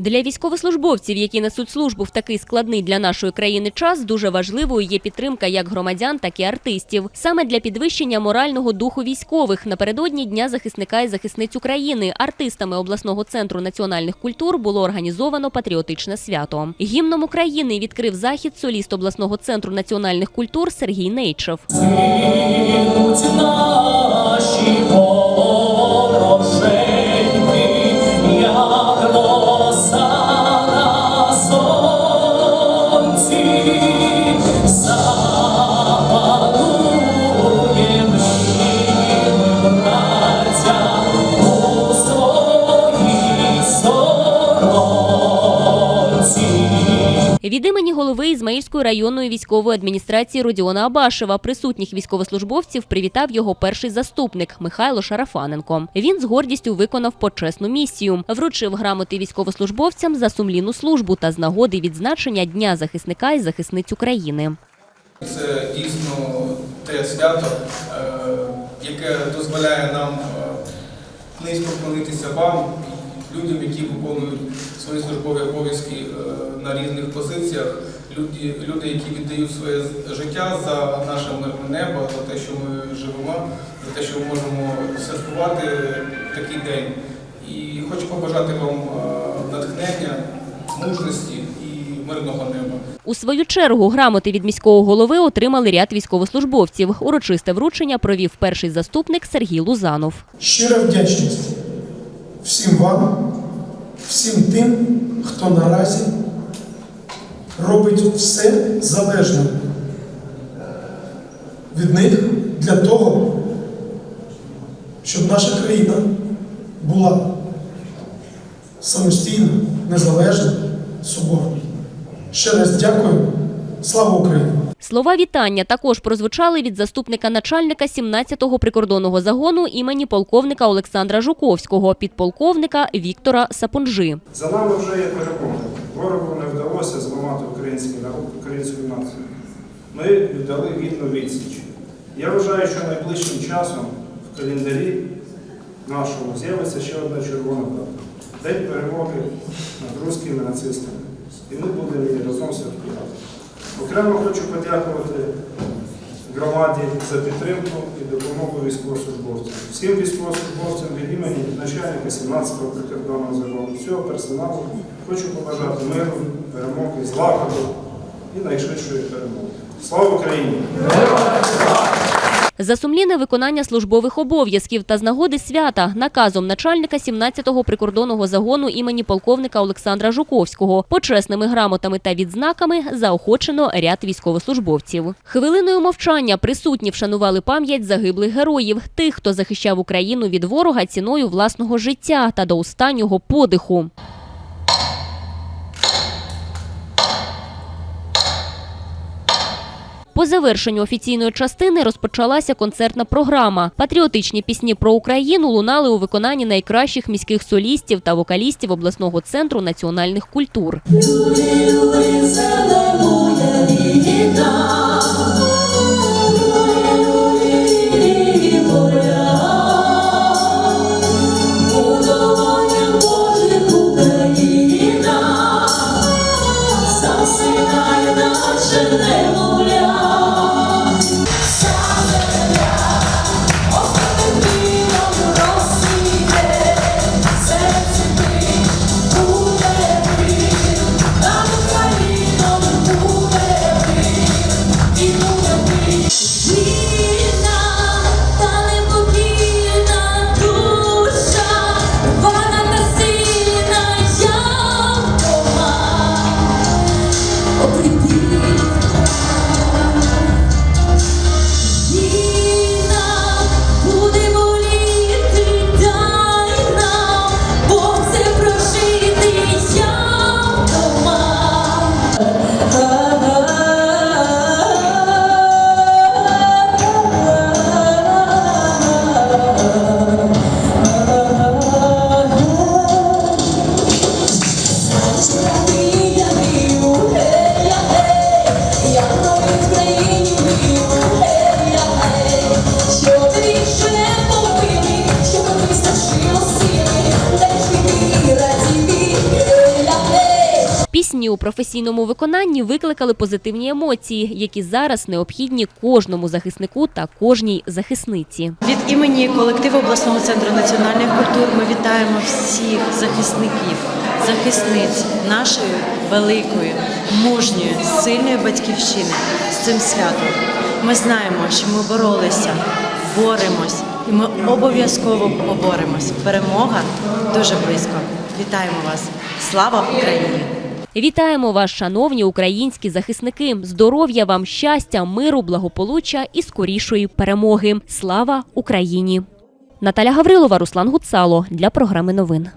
Для військовослужбовців, які несуть службу в такий складний для нашої країни час, дуже важливою є підтримка як громадян, так і артистів. Саме для підвищення морального духу військових напередодні Дня захисника і захисниць України артистами обласного центру національних культур було організовано патріотичне свято. Гімном України відкрив захід соліст обласного центру національних культур Сергій Нейчев. sun. Від імені голови Ізмаїльської районної військової адміністрації Родіона Абашева присутніх військовослужбовців привітав його перший заступник Михайло Шарафаненко. Він з гордістю виконав почесну місію, вручив грамоти військовослужбовцям за сумлінну службу та з нагоди відзначення Дня захисника і захисниць України. Це дійсно те свято, е, яке дозволяє нам е, низько вклонитися вам, людям, які виконують свої службові обов'язки е, на різних позиціях, люди, люди, які віддають своє життя за наше мирне небо, за те, що ми живемо, за те, що ми можемо святкувати такий день. І хочу побажати вам е, натхнення, мужності і мирного неба. У свою чергу грамоти від міського голови отримали ряд військовослужбовців. Урочисте вручення провів перший заступник Сергій Лузанов. Щира вдячність всім вам, всім тим, хто наразі робить все залежне від них для того, щоб наша країна була самостійна, незалежна, соборна. Ще раз дякую. Слава Україні! Слова вітання також прозвучали від заступника начальника 17-го прикордонного загону імені полковника Олександра Жуковського, підполковника Віктора Сапунжи. За нами вже є перемога. Ворогу не вдалося зламати український народ, українську націю. Ми віддали гідну відсіч. Я вважаю, що найближчим часом в календарі нашому з'явиться ще одна червона дата. День перемоги над руськими нацистами. І ми будемо разом святкувати. Окремо хочу подякувати громаді за підтримку і допомогу військовослужбовцям. Всім військовослужбовцям від імені начальника 17-го прикордонного закону, всього персоналу хочу побажати миру, перемоги, злагоду і найшвидшої перемоги. Слава Україні! За сумлінне виконання службових обов'язків та з нагоди свята наказом начальника 17-го прикордонного загону імені полковника Олександра Жуковського почесними грамотами та відзнаками заохочено ряд військовослужбовців. Хвилиною мовчання присутні вшанували пам'ять загиблих героїв, тих, хто захищав Україну від ворога ціною власного життя та до останнього подиху. По завершенню офіційної частини розпочалася концертна програма. Патріотичні пісні про Україну лунали у виконанні найкращих міських солістів та вокалістів обласного центру національних культур. Засинає Пісні у професійному виконанні викликали позитивні емоції, які зараз необхідні кожному захиснику та кожній захисниці. Від імені колективу обласного центру національних культур ми вітаємо всіх захисників, захисниць нашої великої, мужньої, сильної батьківщини з цим святом. Ми знаємо, що ми боролися, боремось, і ми обов'язково поборемось. Перемога дуже близько. Вітаємо вас! Слава Україні! Вітаємо вас, шановні українські захисники! Здоров'я вам, щастя, миру, благополуччя і скорішої перемоги. Слава Україні! Наталя Гаврилова, Руслан Гуцало для програми новин.